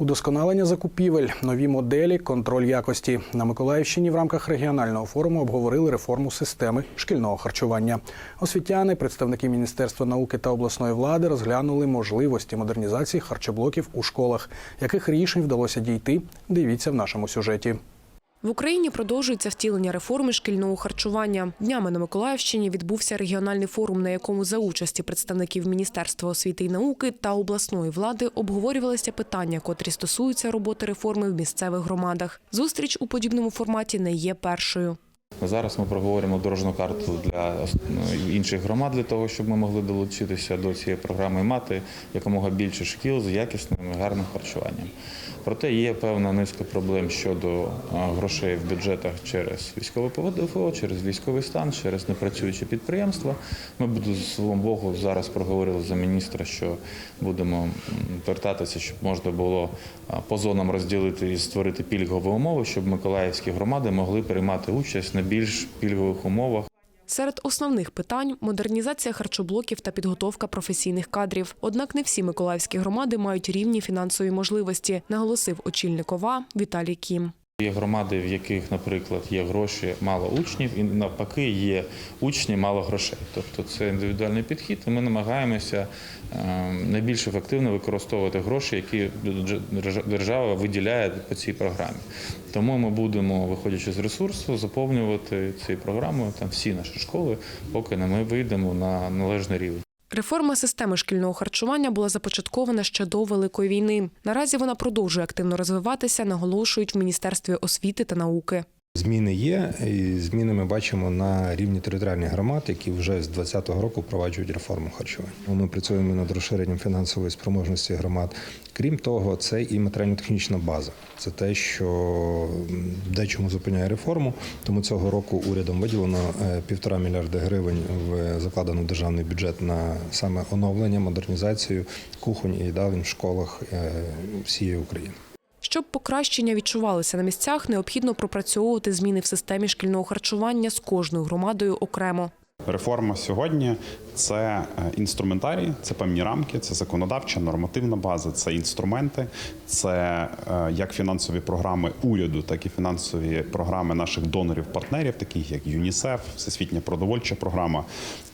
Удосконалення закупівель, нові моделі, контроль якості на Миколаївщині в рамках регіонального форуму обговорили реформу системи шкільного харчування. Освітяни, представники міністерства науки та обласної влади розглянули можливості модернізації харчоблоків у школах. Яких рішень вдалося дійти? Дивіться в нашому сюжеті. В Україні продовжується втілення реформи шкільного харчування. Днями на Миколаївщині відбувся регіональний форум, на якому за участі представників Міністерства освіти і науки та обласної влади обговорювалися питання, котрі стосуються роботи реформи в місцевих громадах. Зустріч у подібному форматі не є першою. Зараз ми проговоримо дорожну карту для ну, інших громад для того, щоб ми могли долучитися до цієї програми і мати якомога більше шкіл з якісним і гарним харчуванням. Проте є певна низка проблем щодо грошей в бюджетах через військове ПВДФО, через військовий стан, через непрацюючі підприємства. Ми буду свого Богу зараз проговорили за міністра, що будемо м, звертатися, щоб можна було по зонам розділити і створити пільгові умови, щоб миколаївські громади могли приймати участь на більш пільгових умовах. Серед основних питань модернізація харчоблоків та підготовка професійних кадрів. Однак не всі миколаївські громади мають рівні фінансові можливості, наголосив очільник ОВА Віталій Кім. Є громади, в яких, наприклад, є гроші, мало учнів, і навпаки є учні, мало грошей. Тобто це індивідуальний підхід, і ми намагаємося е, найбільш ефективно використовувати гроші, які держава виділяє по цій програмі. Тому ми будемо, виходячи з ресурсу, заповнювати цією програмою там всі наші школи, поки не ми вийдемо на належний рівень. Реформа системи шкільного харчування була започаткована ще до Великої війни. Наразі вона продовжує активно розвиватися, наголошують в Міністерстві освіти та науки. Зміни є, і зміни ми бачимо на рівні територіальних громад, які вже з 2020 року впроваджують реформу харчування. Ми працюємо над розширенням фінансової спроможності громад. Крім того, це і матеріально-технічна база. Це те, що дечому зупиняє реформу. Тому цього року урядом виділено е, півтора мільярда гривень в закладено державний бюджет на саме оновлення, модернізацію кухонь і їдалень в школах е, всієї України. Щоб покращення відчувалися на місцях, необхідно пропрацьовувати зміни в системі шкільного харчування з кожною громадою окремо. Реформа сьогодні це е, інструментарій, це певні рамки, це законодавча, нормативна база, це інструменти, це е, як фінансові програми уряду, так і фінансові програми наших донорів-партнерів, таких як ЮНІСЕФ, Всесвітня продовольча програма,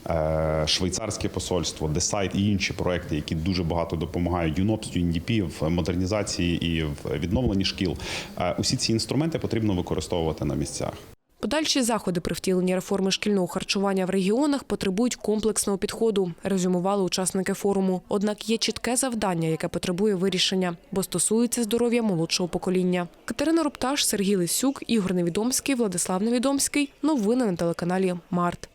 е, Швейцарське посольство, Десайт і інші проекти, які дуже багато допомагають ЮНОПС, ЮНДП в модернізації і в відновленні шкіл. Усі ці інструменти потрібно використовувати на місцях. Подальші заходи при втіленні реформи шкільного харчування в регіонах потребують комплексного підходу, резюмували учасники форуму. Однак є чітке завдання, яке потребує вирішення, бо стосується здоров'я молодшого покоління. Катерина Рупташ, Сергій Лисюк, Ігор Невідомський, Владислав Невідомський. Новини на телеканалі Март.